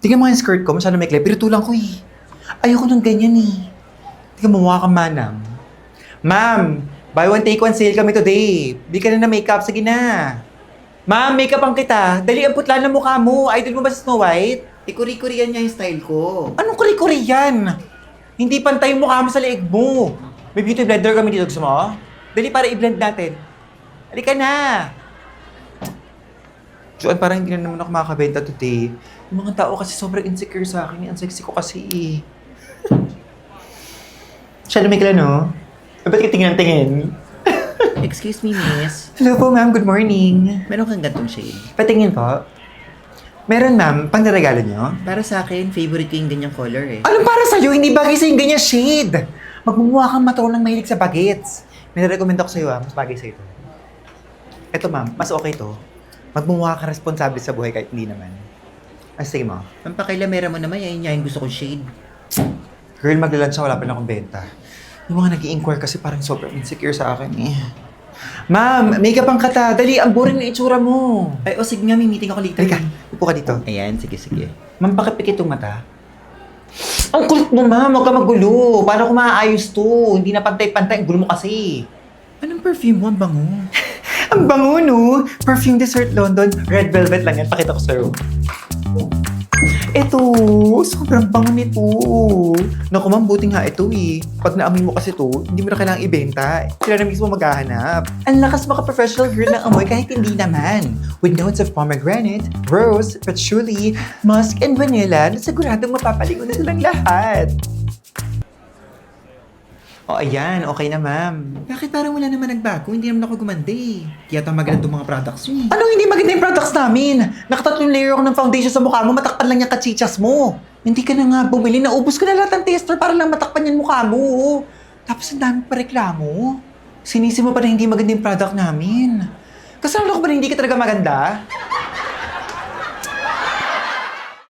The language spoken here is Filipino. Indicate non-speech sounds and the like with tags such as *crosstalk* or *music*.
Tingnan mo yung skirt ko, masyado. Pero tulang ko eh. Ayoko nung ganyan eh. Tingnan mo, mukha kang manang. Ma'am, buy one take one sale kami today. Di ka na na makeup, sige na. Ma'am, makeup ang kita. Dali ang putla ng mukha mo. Idol mo ba si Snow White? Ikuri-kurian niya yung style ko. Anong kuri-kuri yan? Hindi pantay yung mukha mo sa leeg mo. May beauty blender kami dito. Gusto mo? Dali para i-blend natin. Halika na. Joan, parang hindi na naman ako makakabenta today. Yung mga tao kasi sobrang insecure sa akin. Ang sexy ko kasi eh. Siya lumigla, no? Eh, Ba't ka tingin-tingin? *laughs* Excuse me, miss. Hello po, ma'am. Good morning. Meron kang gantong shade. Patingin po. Meron, ma'am. Pang regalo niyo? Para sa akin, favorite ko yung ganyang color eh. Anong para sa'yo? Hindi bagay sa'yo yung ganyan shade. Magmumukha kang matulong ng mahilig sa bagets. May recommend ako sa'yo ah, mas bagay sa'yo ito. Ito ma'am, mas okay to. Magmumukha ka responsable sa buhay kahit hindi naman. Ay, sige mo. Ang pakailamera mo naman, yan yung gusto kong shade. Girl, maglalan siya, wala pa na akong benta. Yung mga nag inquire kasi parang sobrang insecure sa akin eh. Ma'am, makeup ang kata. Dali, ang boring na itsura mo. Ay, o sige nga, may meeting ako later. Halika, upo ka dito. Ayan, sige, sige. Ma'am, pakipikit itong mata. Ang kulit mo, ma'am. Huwag ka magulo. Paano ko maaayos to? Hindi na pantay-pantay. Ang gulo mo kasi. Anong perfume mo? Ang bango. *laughs* Ang bango, no? Perfume Dessert London. Red velvet lang yan. Pakita ko sa'yo. Ito, sobrang bango nito. Naku, ma'am, buti nga ito eh. Pag naamoy mo kasi to, hindi mo na kailangang ibenta. Sila na mismo maghahanap. Ang lakas maka-professional girl ng amoy kahit hindi naman. With notes of pomegranate, rose, patchouli, musk, and vanilla na siguradong mapapalingon silang lahat. O, ayan. Okay na, ma'am. Bakit parang wala naman nagbago? Hindi naman ako gumanda eh. Kaya tama maganda itong mga products niyo eh. Anong hindi maganda yung products namin? Nakatatlong layer ako ng foundation sa mukha mo, matakpan lang yung kachichas mo. Hindi ka na nga bumili, naubos ko na lahat ng tester para lang matakpan yung mukha mo. Tapos ang dami pa reklamo. Sinisi mo pa na hindi maganda yung product namin. Kasalanan ko ba na hindi ka talaga maganda?